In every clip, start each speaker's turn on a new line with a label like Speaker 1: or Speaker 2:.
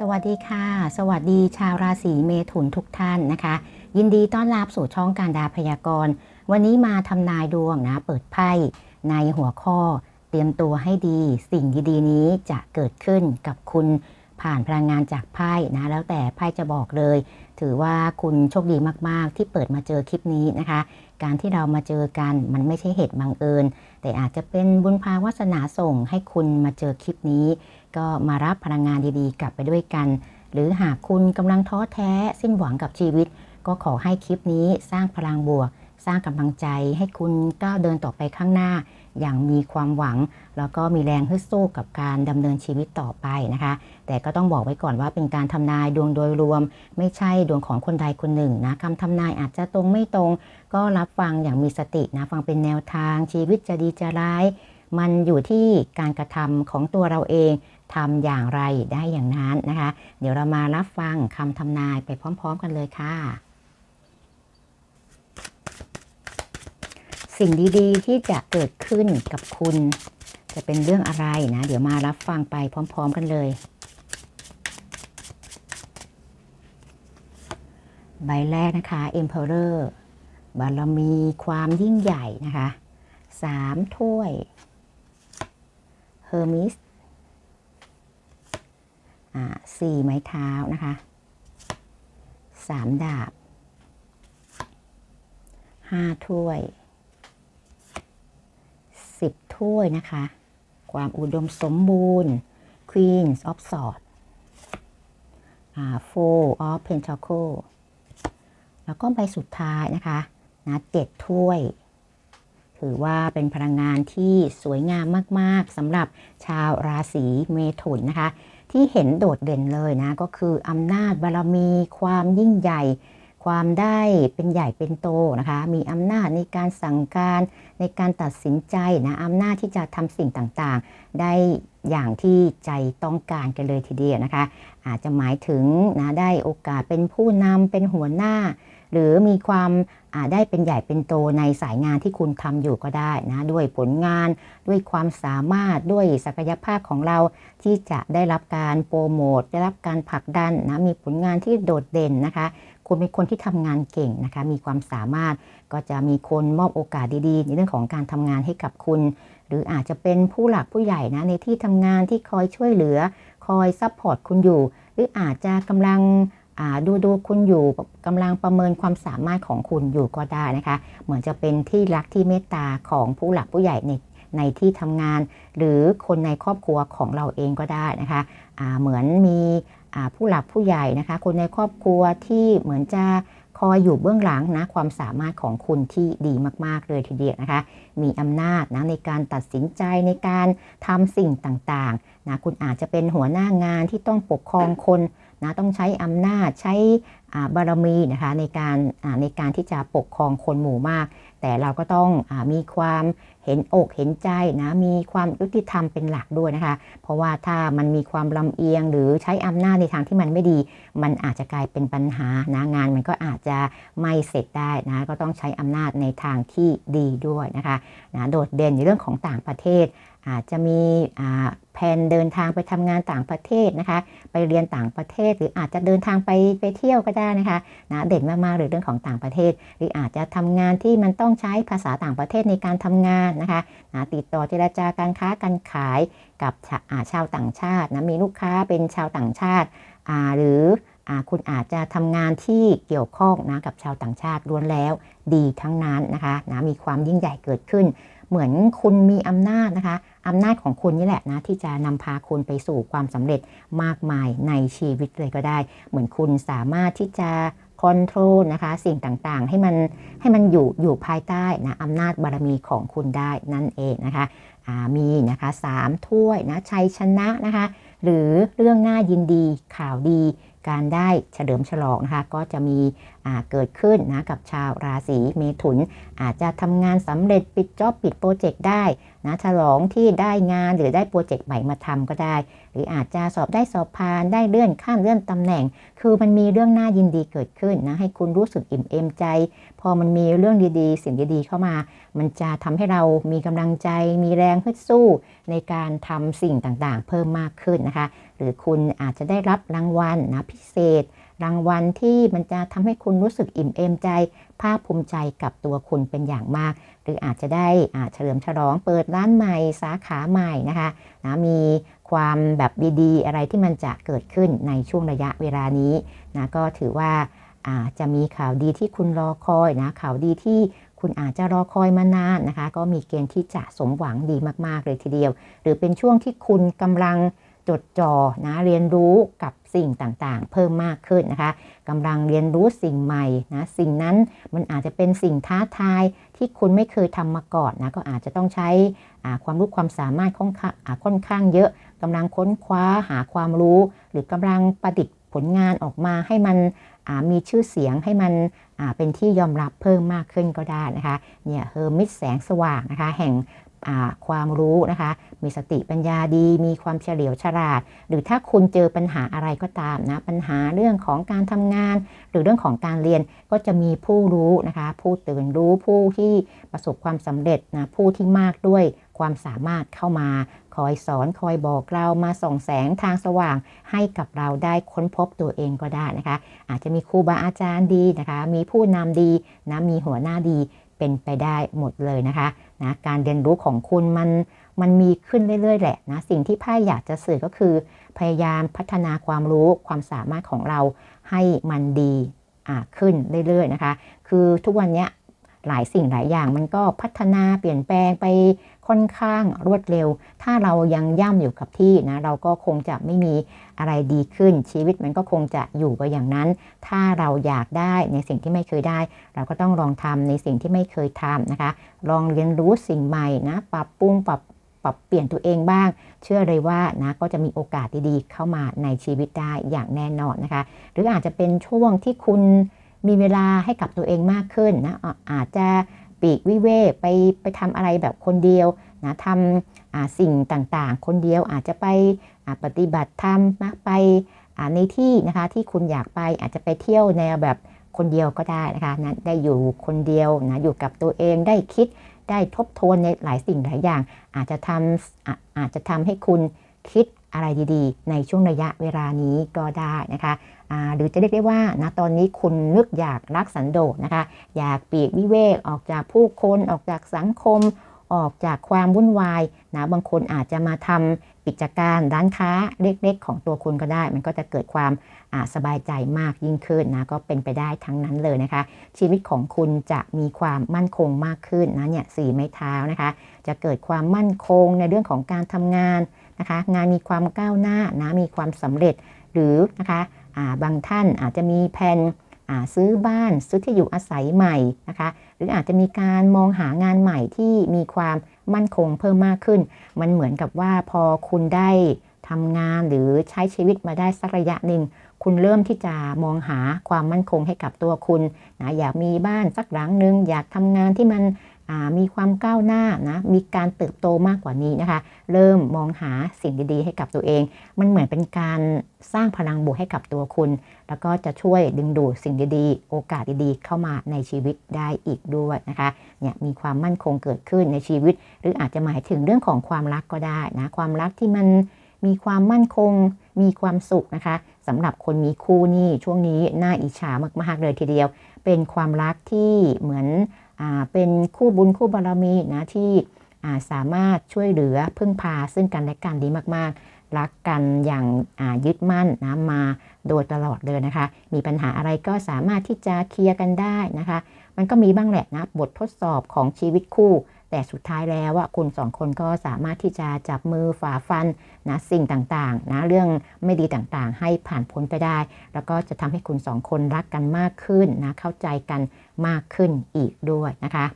Speaker 1: สวัสดีค่ะ สวัสดีชาวราศีเมถุนทุกท่านนะคะ ยินดีต้อนรับสู่ช่องการดาพยากรณ์ วันนี้มาทำนายดวงนะ เปิดไพ่ในหัวข้อ เตรียมตัวให้ดี สิ่งดีๆนี้จะเกิดขึ้นกับคุณผ่านพลังงานจากไพ่นะ แล้วแต่ไพ่จะบอกเลย ถือว่าคุณโชคดีมากๆ ที่เปิดมาเจอคลิปนี้นะคะ การที่เรามาเจอกันมันไม่ใช่เหตุบังเอิญ แต่อาจจะเป็นบุญพาวาสนาส่งให้คุณมาเจอคลิปนี้ ก็มารับพลังงานดีๆ กลับไปด้วยกัน หรือหากคุณกำลังท้อแท้สิ้นหวังกับชีวิต ก็ขอให้คลิปนี้สร้างพลังบวก สร้างกำลังใจให้คุณก้าวเดินต่อไปข้างหน้า อย่างมีความหวัง แล้วก็มีแรงฮึดสู้กับการดำเนินชีวิตต่อไปนะคะ แต่ก็ต้องบอกไว้ก่อนว่าเป็นการทำนายดวงโดยรวม ไม่ใช่ดวงของคนใดคนหนึ่งนะคำทำนายอาจจะตรงไม่ตรง ก็รับฟังอย่างมีสตินะฟังเป็นแนวทางชีวิตจะดีจะร้าย มันอยู่ที่การกระทำของตัวเราเองทำอย่างไรได้อย่างนั้นนะคะ เดี๋ยวเรามารับฟังคำทำนายไปพร้อม ๆ กันเลยค่ะ สิ่งดีๆ ที่จะเกิดขึ้นกับคุณ จะเป็นเรื่องอะไรนะ เดี๋ยวมารับฟังไปพร้อม ๆ กันเลย ใบแรกนะคะ Emperor บารมีความยิ่งใหญ่นะคะสามถ้วย Hermes อ่าสี่ไม้เท้านะคะสามดาบห้าถ้วยสิบถ้วยนะคะ ความอุดมสมบูรณ์ Queen of Swords อ่า Four of Pentacles แล้วก็ใบสุดท้ายนะคะนะเจ็ดถ้วย ถือว่าเป็นพลังงานที่สวยงามมาก ๆสำหรับชาวราศีเมถุนนะคะ ที่เห็นโดดเด่นเลยนะ ก็คืออำนาจบารมี ความยิ่งใหญ่ ความได้เป็นใหญ่เป็นโตนะคะ มีอำนาจในการสั่งการในการตัดสินใจนะอำนาจที่จะทำสิ่งต่างๆ ได้อย่างที่ใจต้องการกันเลยทีเดียวนะคะ อาจจะหมายถึงนะได้โอกาสเป็นผู้นำเป็นหัวหน้า หรือมีความได้เป็นใหญ่เป็นโตในสายงานที่คุณทำอยู่ก็ได้นะด้วยผลงานด้วยความสามารถด้วยศักยภาพของเราที่จะได้รับการโปรโมทได้รับการผลักดันนะมีผลงานที่โดดเด่นนะคะคุณเป็นคนที่ทำงานเก่งนะคะ มีความสามารถก็จะมีคนมอบโอกาสดีๆ ในเรื่องของการทำงานให้กับคุณ หรืออาจจะเป็นผู้หลักผู้ใหญ่นะในที่ทำงานที่คอยช่วยเหลือ คอยซัพพอร์ตคุณอยู่ หรืออาจจะกำลัง ดูดูคุณอยู่กำลังประเมินความสามารถของคุณอยู่ก็ได้นะคะ เหมือนจะเป็นที่รักที่เมตตาของผู้หลักผู้ใหญ่ในในที่ทำงาน หรือคนในครอบครัวของเราเองก็ได้นะคะะเหมือนมีผู้หลักผู้ใหญ่นะคะ คนในครอบครัวที่เหมือนจะคอยอยู่เบื้องหลังนะความสามารถของคุณที่ดีมาก ๆ เลยทีเดียวนะคะ มีอำนาจนะในการตัดสินใจในการทำสิ่งต่างๆนะคุณอาจจะเป็นหัวหน้างานที่ต้องปกครองคน นะต้องใช้อำนาจใช้บารมีนะคะในการในการที่จะปกครองคนหมู่มาก แต่เราก็ต้องอมีความเห็นอกเห็นใจนะมีความยุติธรรมเป็นหลักด้วยนะคะ เพราะว่าถ้ามันมีความลำเอียงหรือใช้อำนาจในทางที่มันไม่ดี มันอาจจะกลายเป็นปัญหานะงานมันก็อาจจะไม่เสร็จได้นะก็ต้องใช้อำนาจในทางที่ดีด้วยนะคะนะโดดเด่นในเรื่องของต่างประเทศ อาจจะมีแผนเดินทางไปทำงานต่างประเทศนะคะ ไปเรียนต่างประเทศ หรืออาจจะเดินทางไปไปเที่ยวก็ได้นะคะนะเด่นมากๆเลยเรื่องของต่างประเทศ หรืออาจจะทำงานที่มันต้องใช้ภาษาต่างประเทศในการทำงานนะคะนะติดต่อเจราจาการค้าการขายกับชาวต่างชาตินะมีลูกค้าเป็นชาวต่างชาติหรือคุณอาจจะทำงานที่เกี่ยวข้องนะกับชาวต่างชาติล้วนแล้วดีทั้งนั้นนะคะนะมีความยิ่งใหญ่เกิดขึ้น เหมือนคุณมีอำนาจนะคะ อำนาจของคุณนี่แหละนะที่จะนำพาคุณไปสู่ความสำเร็จมากมายในชีวิตเลยก็ได้ เหมือนคุณสามารถที่จะคอนโทรลนะคะสิ่งต่างๆ ให้มันให้มันอยู่อยู่ภายใต้นะอำนาจบารมีของคุณได้นั่นเองนะคะมีนะคะสามถ้วยนะชัยชนะนะคะหรือเรื่องน่ายินดีข่าวดีการได้เฉลิมฉลองนะคะก็จะมีเกิดขึ้นนะกับชาวราศีเมถุน อาจจะทำงานสำเร็จปิดจ็อบปิดโปรเจกต์ได้ นะฉลองที่ได้งานหรือได้โปรเจกต์ใหม่มาทำก็ได้ หรืออาจจะสอบได้สอบผ่านได้เลื่อนขั้นเลื่อนตำแหน่ง คือมันมีเรื่องน่ายินดีเกิดขึ้นนะให้คุณรู้สึกอิ่มเอมใจ พอมันมีเรื่องดีๆ สิ่งดีๆ เข้ามา มันจะทำให้เรามีกำลังใจ มีแรงฮึดสู้ ในการทำสิ่งต่างๆ เพิ่มมากขึ้นนะคะ หรือคุณอาจจะได้รับรางวัลนะพิเศษรางวัลที่มันจะทำให้คุณรู้สึกอิ่มเอมใจ ภาคภูมิใจกับตัวคุณเป็นอย่างมาก หรืออาจจะได้เฉลิมฉลองเปิดร้านใหม่สาขาใหม่นะคะนะมีความแบบดีๆ อะไรที่มันจะเกิดขึ้นในช่วงระยะเวลานี้นะก็ถือว่าอาจะมีข่าวดีที่คุณรอคอยนะข่าวดีที่คุณอาจจะรอคอยมานานนะคะ ก็มีเกณฑ์ที่จะสมหวังดีมากๆเลยทีเดียว หรือเป็นช่วงที่คุณกำลัง จดจ่อนะเรียนรู้กับสิ่งต่างๆ เพิ่มมากขึ้นนะคะกำลังเรียนรู้สิ่งใหม่นะสิ่งนั้นมันอาจจะเป็นสิ่งท้าทายที่คุณไม่เคยทำมาก่อนนะก็อาจจะต้องใช้ความรู้ความสามารถค่อนข้างค่อนข้างเยอะกำลังค้นคว้าหาความรู้ หรือกำลังประดิษฐ์ผลงานออกมาให้มันมีชื่อเสียงให้มันเป็นที่ยอมรับเพิ่มมากขึ้นก็ได้นะคะเนี่ยเฮอร์มิตแสงสว่างนะคะแห่ง ความรู้นะคะ มีสติปัญญาดี มีความเฉลียวฉลาด หรือถ้าคุณเจอปัญหาอะไรก็ตามนะปัญหาเรื่องของการทำงาน หรือเรื่องของการเรียนก็จะมีผู้รู้นะคะ ผู้ตื่นรู้ผู้ที่ประสบความสำเร็จนะผู้ที่มากด้วยความสามารถเข้ามาคอยสอนคอยบอกเรามาส่องแสงทางสว่างให้กับเราได้ค้นพบตัวเองก็ได้นะคะ อาจจะมีครูบาอาจารย์ดีนะคะ มีผู้นำดีนะมีหัวหน้าดี เป็นไปได้หมดเลยนะคะนะการเรียนรู้ของคุณมันมันมีขึ้นเรื่อยๆ แหละนะสิ่งที่ไพ่อยากจะสื่อก็คือ พยายามพัฒนาความรู้ความสามารถของเราให้มันดีขึ้นเรื่อยๆนะคะ คือทุกวันนี้ หลายสิ่งหลายอย่างมันก็พัฒนาเปลี่ยนแปลงไปค่อนข้างรวดเร็ว ถ้าเรายังย่ำอยู่กับที่นะเราก็คงจะไม่มีอะไรดีขึ้น ชีวิตมันก็คงจะอยู่ไปอย่างนั้น ถ้าเราอยากได้ในสิ่งที่ไม่เคยได้ เราก็ต้องลองทำในสิ่งที่ไม่เคยทำนะคะ ลองเรียนรู้สิ่งใหม่นะปรับปรุงปรับปรับเปลี่ยนตัวเองบ้าง เชื่อเลยว่านะก็จะมีโอกาสดีๆเข้ามาในชีวิตได้อย่างแน่นอนนะคะ หรืออาจจะเป็นช่วงที่คุณ มีเวลาให้กับตัวเองมากขึ้นนะอาจจะปีกวิเวกไปไปทำอะไรแบบคนเดียวนะทำสิ่งต่างๆ คนเดียวอาจจะไปปฏิบัติธรรมนะไปในที่นะคะที่คุณอยากไปอาจจะไปเที่ยวแนวแบบคนเดียวก็ได้นะคะนะได้อยู่คนเดียวนะอยู่กับตัวเองได้คิดได้ทบทวนในหลายสิ่งหลายอย่าง อาจจะทำอาจจะทำให้คุณคิดอะไรดีๆ ในช่วงระยะเวลานี้ก็ได้นะคะ หรือจะเรียกได้ว่านะตอนนี้คุณนึกอยากรักสันโดษนะคะ อยากปีกวิเวกออกจากผู้คนออกจากสังคม ออกจากความวุ่นวายนะบางคนอาจจะมาทำกิจการร้านค้าเล็กๆ ของตัวคุณก็ได้ มันก็จะเกิดความสบายใจมากยิ่งขึ้นนะก็เป็นไปได้ทั้งนั้นเลยนะคะ ชีวิตของคุณจะมีความมั่นคงมากขึ้นนะเนี่ยสี่ไม้เท้านะคะ จะเกิดความมั่นคงในเรื่องของการทำงานนะคะ งานมีความก้าวหน้านะมีความสำเร็จหรือนะคะ บางท่านอาจจะมีแผนซื้อบ้านซื้อที่อยู่อาศัยใหม่นะคะหรืออาจจะมีการมองหางานใหม่ที่มีความมั่นคงเพิ่มมากขึ้น มันเหมือนกับว่าพอคุณได้ทำงานหรือใช้ชีวิตมาได้สักระยะหนึ่งคุณเริ่มที่จะมองหาความมั่นคงให้กับตัวคุณนะอยากมีบ้านสักหลังหนึ่งอยากทำงานที่มัน มีความก้าวหน้านะมีการเติบโตมากกว่านี้นะคะ เริ่มมองหาสิ่งดีๆ ให้กับตัวเอง มันเหมือนเป็นการสร้างพลังบวกให้กับตัวคุณ แล้วก็จะช่วยดึงดูดสิ่งดีๆ โอกาสดีๆ เข้ามาในชีวิตได้อีกด้วยนะคะเนี่ยมีความมั่นคงเกิดขึ้นในชีวิต หรืออาจจะหมายถึงเรื่องของความรักก็ได้นะความรักที่มันมีความมั่นคง มีความสุขนะคะสำหรับคนมีคู่นี่ช่วงนี้น่าอิจฉามากๆเลยทีเดียว เป็นความรักที่เหมือน เป็นคู่บุญคู่บารมีนะที่สามารถช่วยเหลือพึ่งพาซึ่งกันและกันดีมากๆ รักกันอย่างยึดมั่นนะมาโดยตลอดเลยนะคะ มีปัญหาอะไรก็สามารถที่จะเคลียร์กันได้นะคะ มันก็มีบ้างแหละนะบททดสอบของชีวิตคู่ แต่สุดท้ายแล้วว่าคุณสองคนก็สามารถที่จะจับมือฝ่าฟันนะสิ่งต่างๆนะเรื่องไม่ดีต่างๆ ให้ผ่านพ้นไปได้ แล้วก็จะทำให้คุณสองคนรักกันมากขึ้นนะเข้าใจกันมากขึ้นอีกด้วยนะคะ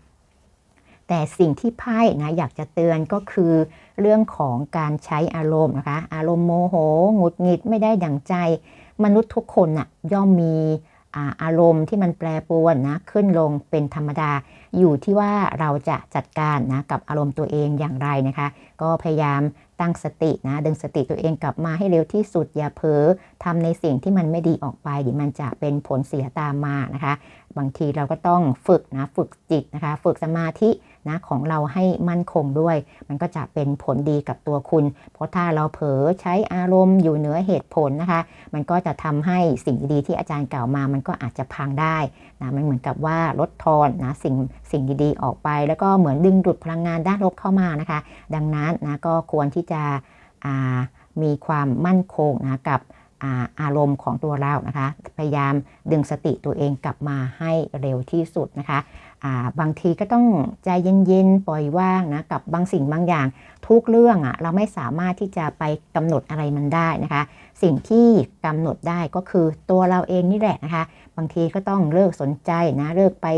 Speaker 1: แต่สิ่งที่ไพ่นะอยากจะเตือนก็คือ เรื่องของการใช้อารมณ์นะคะ อารมณ์โมโห หงุดหงิดไม่ได้ดั่งใจ มนุษย์ทุกคนนะ่ะย่อมมี อาอารมณ์ที่มันแปรปรวนนะขึ้นลงเป็นธรรมดา อยู่ที่ว่าเราจะจัดการนะกับอารมณ์ตัวเองอย่างไรนะคะ ก็พยายามตั้งสตินะดึงสติตัวเองกลับมาให้เร็วที่สุดอย่าเผลอทำในสิ่งที่มันไม่ดีออกไปเดี๋ยวมันจะเป็นผลเสียตามมานะคะ บางทีเราก็ต้องฝึกนะฝึกจิตนะคะ ฝึกสมาธิ นะของเราให้มั่นคงด้วย มันก็จะเป็นผลดีกับตัวคุณ เพราะถ้าเราเผลอใช้อารมณ์อยู่เหนือเหตุผลนะคะ มันก็จะทำให้สิ่งดีๆที่อาจารย์กล่าวมา มันก็อาจจะพังได้นะมันเหมือนกับว่าลดทอนนะสิ่งสิ่งดีๆออกไป แล้วก็เหมือนดึงดูดพลังงานด้านลบเข้ามานะคะ ดังนั้นนะก็ควรที่จะมีความมั่นคงนะกับ อาอารมณ์ของตัวเรานะคะ พยายามดึงสติตัวเองกลับมาให้เร็วที่สุดนะคะาบางทีก็ต้องใจเย็นๆ ปล่อยว่างนะกับบางสิ่งบางอย่าง ทุกเรื่องอะ่ะเราไม่สามารถที่จะไปกำหนดอะไรมันได้นะคะ สิ่งที่กำหนดได้ก็คือตัวเราเองนี่แหละนะคะ บางทีก็ต้องเลิกสนใจนะเลิกไป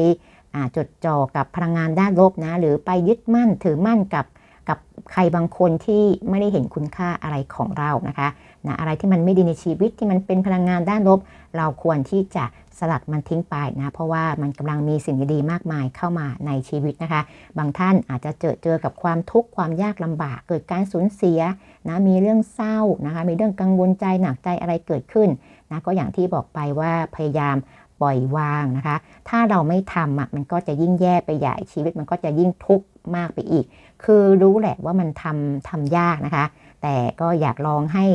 Speaker 1: จดจ่อกับพลังงานด้านลบนะหรือไปยึดมั่นถือมั่นกับ กับใครบางคนที่ไม่ได้เห็นคุณค่าอะไรของเรานะคะนะอะไรที่มันไม่ดีในชีวิตที่มันเป็นพลังงานด้านลบ เราควรที่จะสลัดมันทิ้งไปนะเพราะว่ามันกำลังมีสิ่งดีๆมากมายเข้ามาในชีวิตนะคะ บางท่านอาจจะเจอเจอกับความทุกข์ความยากลำบาก เกิดการสูญเสียนะมีเรื่องเศร้านะคะมีเรื่องกังวลใจหนักใจอะไรเกิดขึ้นนะก็อย่างที่บอกไปว่าพยายามปล่อยวางนะคะ ถ้าเราไม่ทำอะมันก็จะยิ่งแย่ไปใหญ่ชีวิตมันก็จะยิ่งทุกข์มากไปอีก คือรู้แหละว่ามันทำทำยากนะคะ แต่ก็อยากลองให้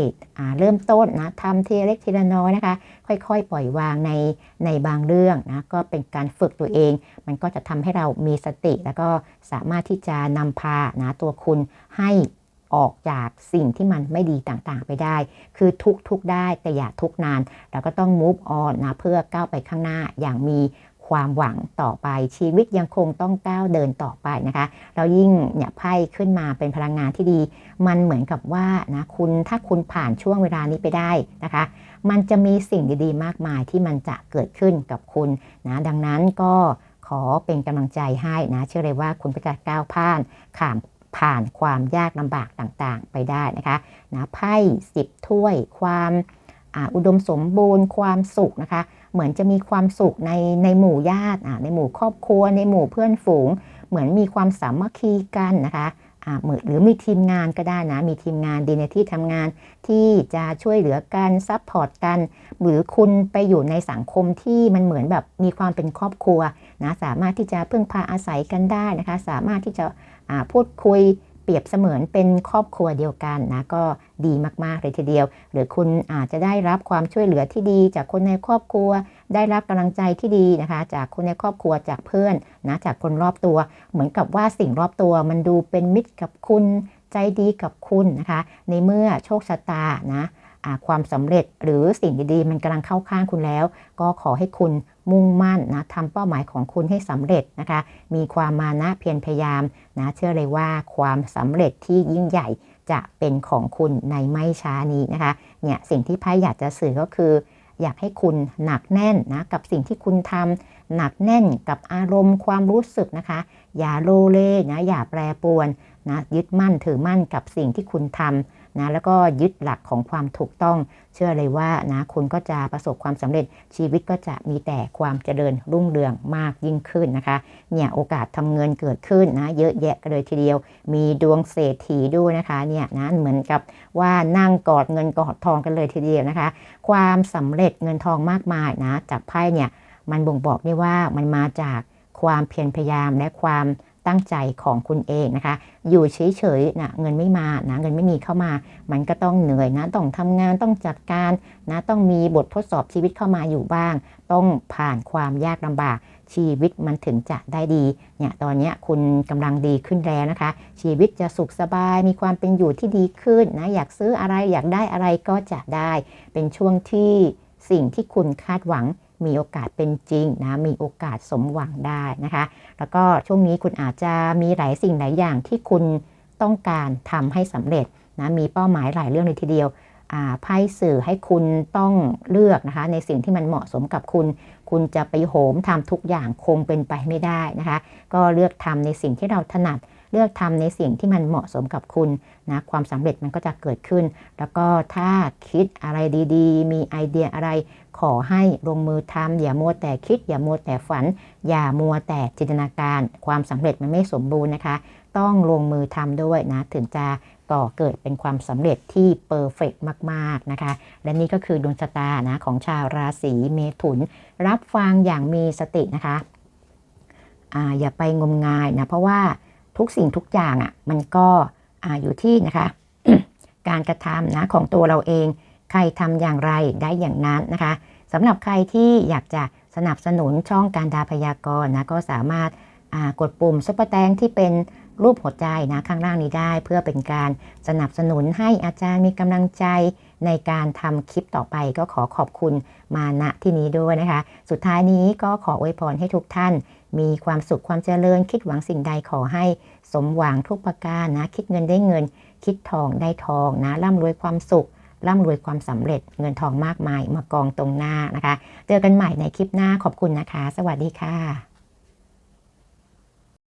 Speaker 1: เริ่มต้นนะทำทีเล็กทีละน้อยนะคะ ค่อยๆ ปล่อยวางในในบางเรื่องนะก็เป็นการฝึกตัวเอง มันก็จะทำให้เรามีสติ แล้วก็สามารถที่จะนำพานะตัวคุณให้ออกจากสิ่งที่มันไม่ดีต่างๆ ไปได้ คือทุกทุกได้แต่อย่าทุกนาน เราก็ต้อง move on นะเพื่อก้าวไปข้างหน้าอย่างมี ความหวังต่อไปชีวิตยังคงต้องก้าวเดินต่อไปนะคะเรายิ่งเนี่ยไพ่ขึ้นมาเป็นพลังงานที่ดี มันเหมือนกับว่านะคุณถ้าคุณผ่านช่วงเวลานี้ไปได้นะคะ มันจะมีสิ่งดีๆ มากมายที่มันจะเกิดขึ้นกับคุณนะดังนั้นก็ขอเป็นกำลังใจให้นะเชื่อเลยว่าคุณก็จะก้าวผ่านข้ามผ่านความยากลำบากต่างๆ ไปได้นะคะนะไพ่สิบถ้วย ความออุดมสมบูรณ์ ความสุขนะคะ เหมือนจะมีความสุขในในหมู่ญาติในหมู่ครอบครัว ในหมู่เพื่อนฝูง เหมือนมีความสามัคคีกันนะคะหมือนหรือมีทีมงานก็ได้นะมีทีมงานดีในที่ทำงานที่จะช่วยเหลือกันซัพพอร์ตกัน หรือคุณไปอยู่ในสังคมที่มันเหมือนแบบมีความเป็นครอบครัวนะสามารถที่จะพึ่งพาอาศัยกันได้นะคะ สามารถที่จะพูดคุย เปรียบเสมือนเป็นครอบครัวเดียวกันนะก็ดีมากๆเลยทีเดียว หรือคุณอาจจะได้รับความช่วยเหลือที่ดี จากคนในครอบครัว ได้รับกำลังใจที่ดีนะคะ จากคนในครอบครัวจากเพื่อนนะจากคนรอบตัว เหมือนกับว่าสิ่งรอบตัว มันดูเป็นมิตรกับคุณใจดีกับคุณนะคะ ในเมื่อโชคชะตานะ ความสำเร็จหรือสิ่งดีๆ มันกำลังเข้าข้างคุณแล้ว ก็ขอให้คุณมุ่งมั่นนะทำเป้าหมายของคุณให้สำเร็จนะคะ มีความมานะเพียรพยายามนะเชื่อเลยว่าความสำเร็จที่ยิ่งใหญ่จะเป็นของคุณในไม่ช้านี้นะคะเนี่ยสิ่งที่ไพ่อยากจะสื่อก็คือ อยากให้คุณหนักแน่นนะกับสิ่งที่คุณทำหนักแน่นกับอารมณ์ความรู้สึกนะคะ อย่าโลเลนะอย่าแปรปรวนนะยึดมั่นถือมั่นกับสิ่งที่คุณทำ นะแล้วก็ยึดหลักของความถูกต้องเชื่อเลยว่านะคุณก็จะประสบความสำเร็จชีวิตก็จะมีแต่ความเจริญรุ่งเรืองมากยิ่งขึ้นนะคะเนี่ยโอกาสทำเงินเกิดขึ้นนะเยอะแยะกันเลยทีเดียว มีดวงเศรษฐีด้วยนะคะเนี่ยนะเหมือนกับว่านั่งกอดเงินกอดทองกันเลยทีเดียวนะคะ ความสำเร็จเงินทองมากมายนะจากไพ่เนี่ยมันบ่งบอกได้ว่ามันมาจากความเพียรพยายามและความ ตั้งใจของคุณเองนะคะ อยู่เฉยๆนะเงินไม่มานะเงินไม่มีเข้ามา มันก็ต้องเหนื่อยนะต้องทำงานต้องจัดการนะต้องมีบททดสอบชีวิตเข้ามาอยู่บ้าง ต้องผ่านความยากลำบากชีวิตมันถึงจะได้ดีเนี่ยตอนนี้คุณกำลังดีขึ้นแล้วนะคะ ชีวิตจะสุขสบายมีความเป็นอยู่ที่ดีขึ้นนะอยากซื้ออะไรอยากได้อะไรก็จะได้ เป็นช่วงที่สิ่งที่คุณคาดหวัง มีโอกาสเป็นจริงนะมีโอกาสสมหวังได้นะคะ แล้วก็ช่วงนี้คุณอาจจะมีหลายสิ่งหลายอย่างที่คุณต้องการทำให้สำเร็จนะมีเป้าหมายหลายเรื่องเลยทีเดียวไพ่สื่อให้คุณต้องเลือกนะคะ ในสิ่งที่มันเหมาะสมกับคุณ คุณจะไปโหมทำทุกอย่างคงเป็นไปไม่ได้นะคะ ก็เลือกทำในสิ่งที่เราถนัด เลือกทำในสิ่งที่มันเหมาะสมกับคุณนะความสำเร็จมันก็จะเกิดขึ้น แล้วก็ถ้าคิดอะไรดีๆ มีไอเดียอะไร ขอให้ลงมือทำอย่ามัวแต่คิด อย่ามัวแต่ฝัน อย่ามัวแต่จินตนาการ ความสำเร็จมันไม่สมบูรณ์นะคะ ต้องลงมือทำด้วยนะ ถึงจะก่อเกิดเป็นความสำเร็จที่เพอร์เฟกมาก ๆ นะคะ และนี่ก็คือดวงชะตานะของชาวราศีเมถุน รับฟังอย่างมีสตินะคะออย่าไปงมงายนะ เพราะว่าทุกสิ่งทุกอย่างอะ่ะมันก็ออยู่ที่นะคะ การกระทำนะของตัวเราเอง ใครทำอย่างไรได้อย่างนั้นนะคะสำหรับใครที่อยากจะสนับสนุนช่องการดาพยากรณ์นะก็สามารถกดปุ่มซุปเปอร์แตงที่เป็นรูปหัวใจนะข้างล่างนี้ได้เพื่อเป็นการสนับสนุนให้อาจารย์มีกำลังใจในการทำคลิปต่อไปก็ขอขอบคุณมาณที่นี้ด้วยนะคะ สุดท้ายนี้ก็ขออวยพรให้ทุกท่าน มีความสุขความเจริญ คิดหวังสิ่งใดขอให้สมหวังทุกประการนะ คิดเงินได้เงิน คิดทองได้ทองนะร่ำรวยความสุข ร่ำรวยความสำเร็จเงินทองมากมายมากองตรงหน้านะคะ เจอกันใหม่ในคลิปหน้าขอบคุณนะคะ สวัสดีค่ะ